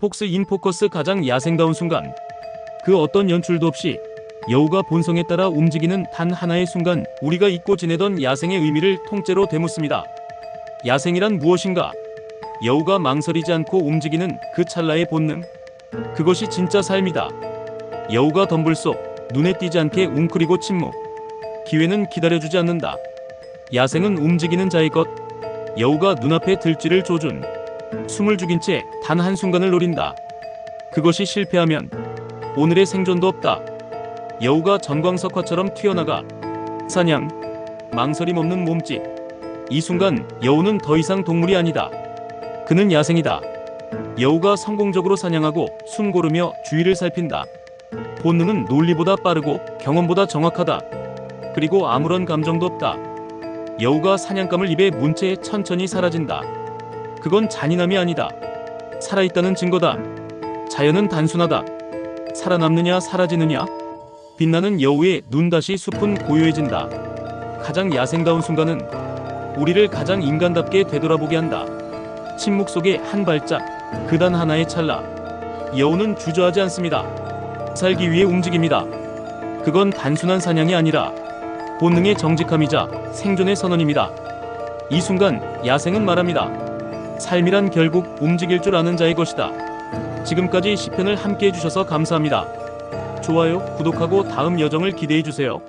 폭스 인 포커스 가장 야생다운 순간. 그 어떤 연출도 없이 여우가 본성에 따라 움직이는 단 하나의 순간 우리가 잊고 지내던 야생의 의미를 통째로 되묻습니다. 야생이란 무엇인가? 여우가 망설이지 않고 움직이는 그 찰나의 본능. 그것이 진짜 삶이다. 여우가 덤불 속 눈에 띄지 않게 웅크리고 침묵. 기회는 기다려주지 않는다. 야생은 움직이는 자의 것. 여우가 눈앞에 들쥐를 조준. 숨을 죽인 채 단 한순간을 노린다. 그것이 실패하면 오늘의 생존도 없다. 여우가 전광석화처럼 튀어나가 사냥, 망설임 없는 몸짓. 이 순간 여우는 더 이상 동물이 아니다. 그는 야생이다. 여우가 성공적으로 사냥하고 숨 고르며 주위를 살핀다. 본능은 논리보다 빠르고 경험보다 정확하다. 그리고 아무런 감정도 없다. 여우가 사냥감을 입에 문 채 천천히 사라진다. 그건 잔인함이 아니다. 살아있다는 증거다. 자연은 단순하다. 살아남느냐 사라지느냐? 빛나는 여우의 눈 다시 숲은 고요해진다. 가장 야생다운 순간은 우리를 가장 인간답게 되돌아보게 한다. 침묵 속의 한 발짝, 그단 하나의 찰나. 여우는 주저하지 않습니다. 살기 위해 움직입니다. 그건 단순한 사냥이 아니라 본능의 정직함이자 생존의 선언입니다. 이 순간 야생은 말합니다. 삶이란 결국 움직일 줄 아는 자의 것이다. 지금까지 시편을 함께 해주셔서 감사합니다. 좋아요, 구독하고 다음 여정을 기대해 주세요.